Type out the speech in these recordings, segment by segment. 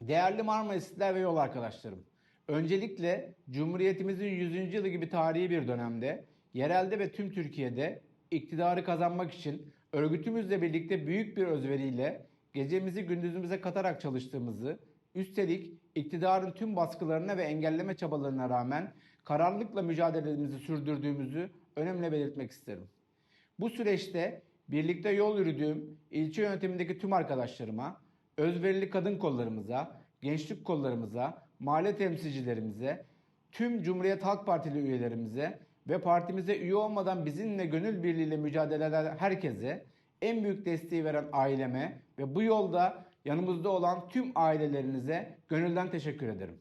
Değerli Marmaristler ve yol arkadaşlarım. Öncelikle Cumhuriyetimizin 100. yılı gibi tarihi bir dönemde yerelde ve tüm Türkiye'de iktidarı kazanmak için örgütümüzle birlikte büyük bir özveriyle gecemizi gündüzümüze katarak çalıştığımızı, üstelik iktidarın tüm baskılarına ve engelleme çabalarına rağmen kararlılıkla mücadelemizi sürdürdüğümüzü önemli belirtmek isterim. Bu süreçte birlikte yol yürüdüğüm ilçe yönetimindeki tüm arkadaşlarıma, özverili kadın kollarımıza, gençlik kollarımıza, mahalle temsilcilerimize, tüm Cumhuriyet Halk Partili üyelerimize ve partimize üye olmadan bizimle gönül birliğiyle mücadele eden herkese, en büyük desteği veren aileme ve bu yolda yanımızda olan tüm ailelerinize gönülden teşekkür ederim.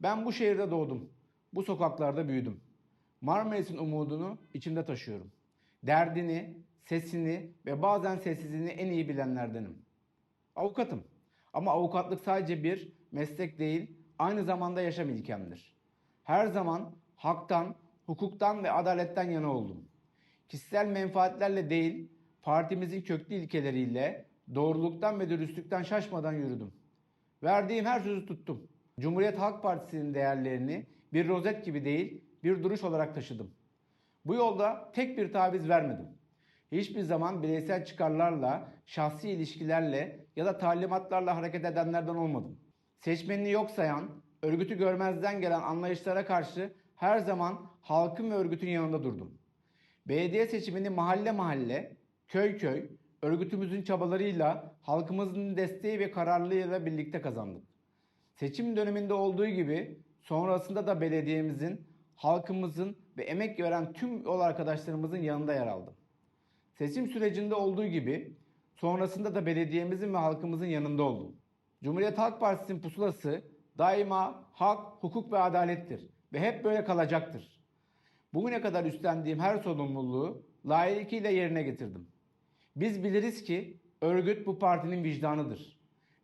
Ben bu şehirde doğdum. Bu sokaklarda büyüdüm. Marmaris'in umudunu içimde taşıyorum. Derdini, sesini ve bazen sessizliğini en iyi bilenlerdenim. Avukatım. Ama avukatlık sadece bir meslek değil, aynı zamanda yaşam ilkemdir. Her zaman haktan, hukuktan ve adaletten yana oldum. Kişisel menfaatlerle değil, partimizin köklü ilkeleriyle doğruluktan ve dürüstlükten şaşmadan yürüdüm. Verdiğim her sözü tuttum. Cumhuriyet Halk Partisi'nin değerlerini bir rozet gibi değil, bir duruş olarak taşıdım. Bu yolda tek bir taviz vermedim. Hiçbir zaman bireysel çıkarlarla, şahsi ilişkilerle ya da talimatlarla hareket edenlerden olmadım. Seçmenini yok sayan, örgütü görmezden gelen anlayışlara karşı her zaman halkın ve örgütün yanında durdum. Belediye seçimini mahalle mahalle, köy köy, örgütümüzün çabalarıyla, halkımızın desteği ve kararlılığıyla birlikte kazandık. Seçim döneminde olduğu gibi sonrasında da belediyemizin, halkımızın ve emek veren tüm yol arkadaşlarımızın yanında yer aldım. Seçim sürecinde olduğu gibi sonrasında da belediyemizin ve halkımızın yanında oldum. Cumhuriyet Halk Partisi'nin pusulası daima hak, hukuk ve adalettir ve hep böyle kalacaktır. Bugüne kadar üstlendiğim her sorumluluğu layıkıyla yerine getirdim. Biz biliriz ki örgüt bu partinin vicdanıdır.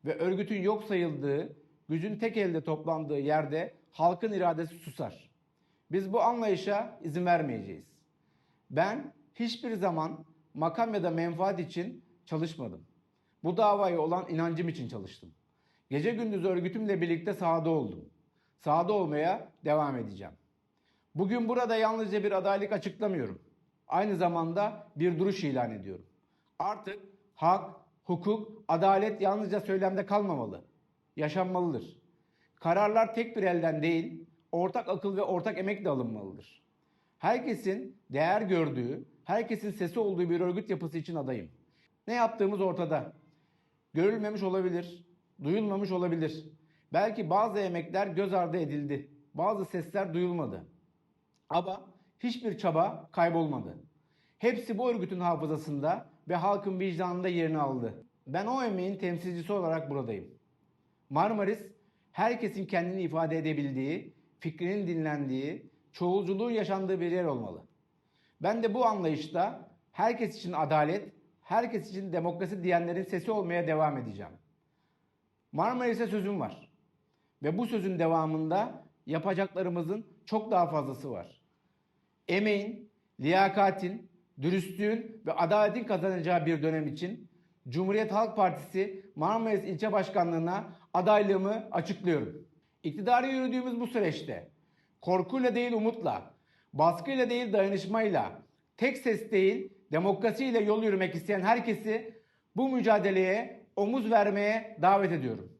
Ve örgütün yok sayıldığı, gücün tek elde toplandığı yerde halkın iradesi susar. Biz bu anlayışa izin vermeyeceğiz. Ben hiçbir zaman makam ya da menfaat için çalışmadım. Bu davaya olan inancım için çalıştım. Gece gündüz örgütümle birlikte sahada oldum. Sahada olmaya devam edeceğim. Bugün burada yalnızca bir adaylık açıklamıyorum. Aynı zamanda bir duruş ilan ediyorum. Artık hak, hukuk, adalet yalnızca söylemde kalmamalı. Yaşanmalıdır. Kararlar tek bir elden değil, ortak akıl ve ortak emekle alınmalıdır. Herkesin değer gördüğü, herkesin sesi olduğu bir örgüt yapısı için adayım. Ne yaptığımız ortada. Görülmemiş olabilir, duyulmamış olabilir. Belki bazı emekler göz ardı edildi. Bazı sesler duyulmadı. Ama hiçbir çaba kaybolmadı. Hepsi bu örgütün hafızasında ve halkın vicdanında yerini aldı. Ben o emeğin temsilcisi olarak buradayım. Marmaris, herkesin kendini ifade edebildiği, fikrinin dinlendiği, çoğulculuğun yaşandığı bir yer olmalı. Ben de bu anlayışta herkes için adalet, herkes için demokrasi diyenlerin sesi olmaya devam edeceğim. Marmaris'e sözüm var. Ve bu sözün devamında yapacaklarımızın çok daha fazlası var. Emeğin, liyakatin, dürüstlüğün ve adaletin kazanacağı bir dönem için Cumhuriyet Halk Partisi Marmaris İlçe Başkanlığı'na adaylığımı açıklıyorum. İktidarı yürüdüğümüz bu süreçte korkuyla değil umutla, baskıyla değil dayanışmayla, tek ses değil demokrasiyle yol yürümek isteyen herkesi bu mücadeleye omuz vermeye davet ediyorum.